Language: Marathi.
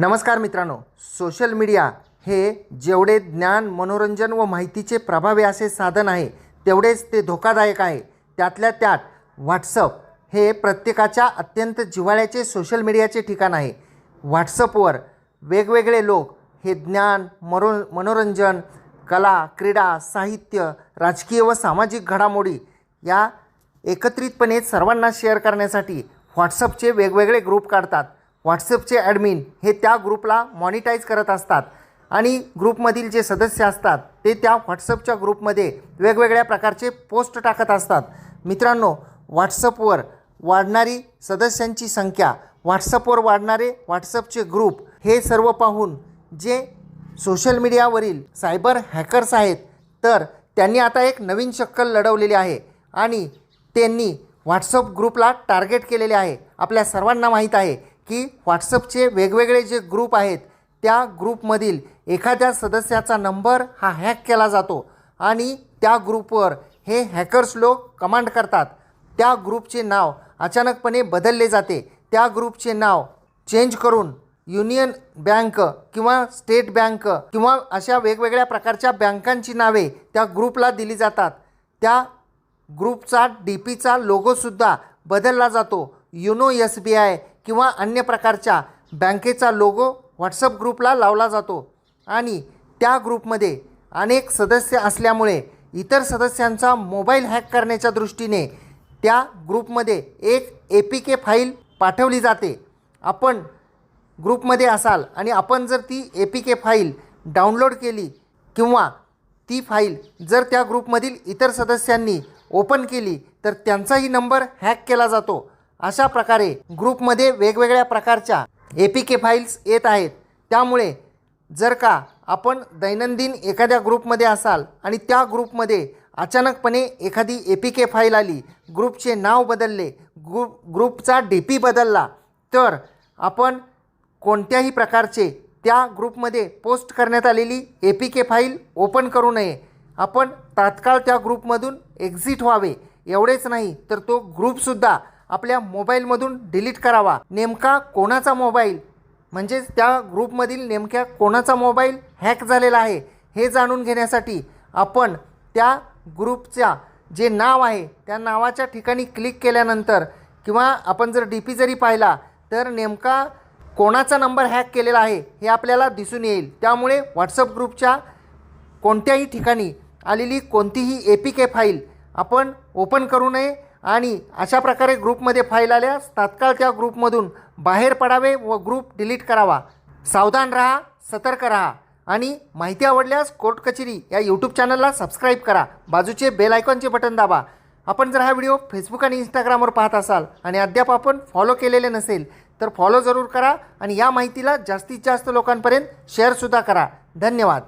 नमस्कार मित्रांनो सोशल मीडिया हे जेवढे ज्ञान मनोरंजन व माहितीचे प्रभावी असे साधन आहे तेवढेच ते धोकादायक आहे. त्यातल्या त्यात व्हॉट्सअप हे प्रत्येकाच्या अत्यंत जिव्हाळ्याचे सोशल मीडियाचे ठिकाण आहे. व्हॉट्सअपवर वेगवेगळे लोक हे ज्ञान मरो मनोरंजन कला क्रीडा साहित्य राजकीय व सामाजिक घडामोडी या एकत्रितपणे सर्वांना शेअर करण्यासाठी व्हॉट्सअपचे वेगवेगळे ग्रुप काढतात. व्हॉट्सअपचे ॲडमिन हे त्या ग्रुपला मॉनिटाईज करत असतात आणि ग्रुपमधील जे सदस्य असतात ते त्या व्हॉट्सअपच्या ग्रुपमध्ये वेगवेगळ्या प्रकारचे पोस्ट टाकत असतात. मित्रांनो व्हॉट्सअपवर वाढणारी सदस्यांची संख्या व्हॉट्सअपवर वाढणारे व्हॉट्सअपचे ग्रुप हे सर्व पाहून जे सोशल मीडियावरील सायबर हॅकर्स आहेत तर त्यांनी आता एक नवीन शक्कल लढवलेली आहे आणि त्यांनी व्हॉट्सअप ग्रुपला टार्गेट केलेले आहे. आपल्या सर्वांना माहीत आहे की व्हॉट्सअपचे वेगवेगळे जे ग्रुप आहेत त्या ग्रुपमधील एखाद्या सदस्याचा नंबर हा हॅक केला जातो आणि त्या ग्रुपवर हे हॅकर्स लोक कमांड करतात. त्या ग्रुपचे नाव अचानकपणे बदलले जाते. त्या ग्रुपचे नाव चेंज करून युनियन बँक किंवा स्टेट बँक किंवा अशा वेगवेगळ्या प्रकारच्या बँकांची नावे त्या ग्रुपला दिली जातात. त्या ग्रुपचा डी पीचा लोगोसुद्धा बदलला जातो. युनो एस बी आय किंवा अन्य प्रकारच्या बँकेचा लोगो व्हॉट्सअप ग्रुपला लावला जातो. आणि त्या ग्रुपमध्ये अनेक सदस्य असल्यामुळे इतर सदस्यांचा मोबाईल हॅक करण्याच्या दृष्टीने त्या ग्रुपमध्ये एक ए पी के फाईल पाठवली जाते. आपण ग्रुपमध्ये असाल आणि आपण जर ती A P K file download केली किंवा ती फाईल जर त्या ग्रुपमधील इतर सदस्यांनी ओपन केली तर त्यांचाही नंबर हॅक केला जातो. अशा प्रकारे ग्रुपमध्ये वेगवेगळ्या प्रकारच्या ए पी के फाईल्स येत आहेत. त्यामुळे जर का आपण दैनंदिन एखाद्या ग्रुपमध्ये असाल आणि त्या ग्रुपमध्ये अचानकपणे एखादी ए पी के फाईल आली ग्रुपचे नाव बदलले ग्रुप ग्रुपचा डी पी बदलला तर आपण कोणत्याही प्रकारचे त्या ग्रुपमध्ये पोस्ट करण्यात आलेली A P K file open करू नये. आपण तात्काळ त्या ग्रुपमधून एक्झिट व्हावे. एवढेच नाही तर तो ग्रुपसुद्धा आपल्या मोबाईलमधून डिलीट करावा. नेमका कोणाचा मोबाईल? म्हणजेच त्या ग्रुपमधील नेमक्या कोणाचा मोबाईल हॅक झालेला आहे हे जाणून घेण्यासाठी आपण त्या ग्रुपच्या जे नाव आहे त्या नावाच्या ठिकाणी क्लिक केल्यानंतर किंवा आपण जर डी पी जरी पाहिला तर नेमका कोणाचा नंबर हॅक केलेला आहे हे आपल्याला दिसून येईल. त्यामुळे व्हॉट्सअप ग्रुपच्या कोणत्याही ठिकाणी आलेली कोणतीही ए पी के फाईल आपण ओपन करू नये. आणि अशा प्रकारे ग्रुपमध्ये फाईल आल्यास तात्काळ त्या ग्रुपमधून बाहेर पडावे व ग्रुप डिलीट करावा. सावधान राहा सतर्क राहा आणि माहिती आवडल्यास कोर्ट कचेरी या यूट्यूब चॅनलला सबस्क्राईब करा. बाजूचे बेल आयकॉनचे बटन दाबा. आपण जर हा व्हिडिओ फेसबुक आणि इंस्टाग्रामवर पाहत असाल आणि अद्याप आपण फॉलो केलेले नसेल तर फॉलो जरूर करा आणि या माहितीला जास्तीत जास्त लोकांपर्यंत शेअरसुद्धा करा. धन्यवाद.